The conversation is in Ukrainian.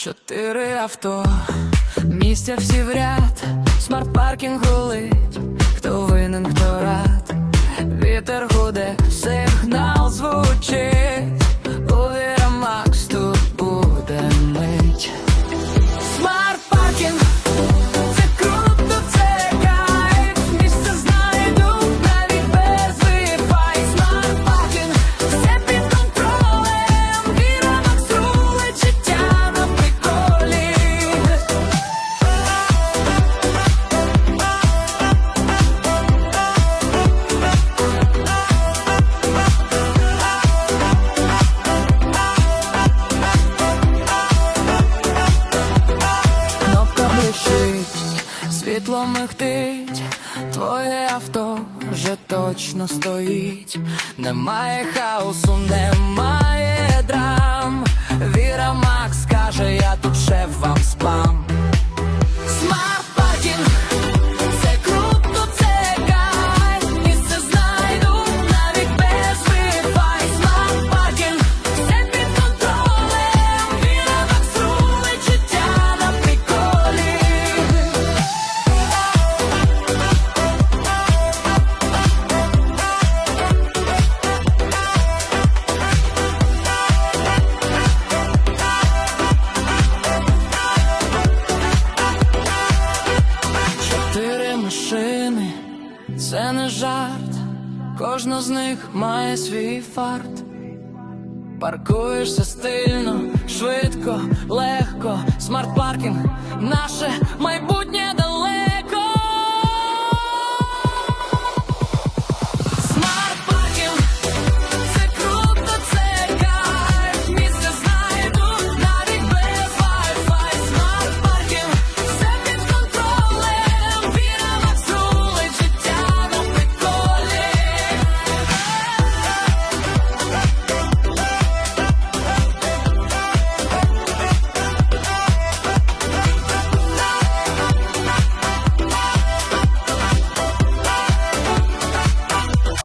Чотири авто, місця всі в ряд, смарт-паркінг рулить, хто винен, хто рад, вітер гуде, сигнал звучить, У Макс тут буде мить. Смарт-паркінг, мигтить, твоє авто вже точно стоїть. Немає хаосу, немає драм. Віра Макс каже, я тут шеф вам це не жарт, кожна з них має свій фарт. Паркуєшся стильно, швидко, легко, смарт-паркінг, наше майбутнє.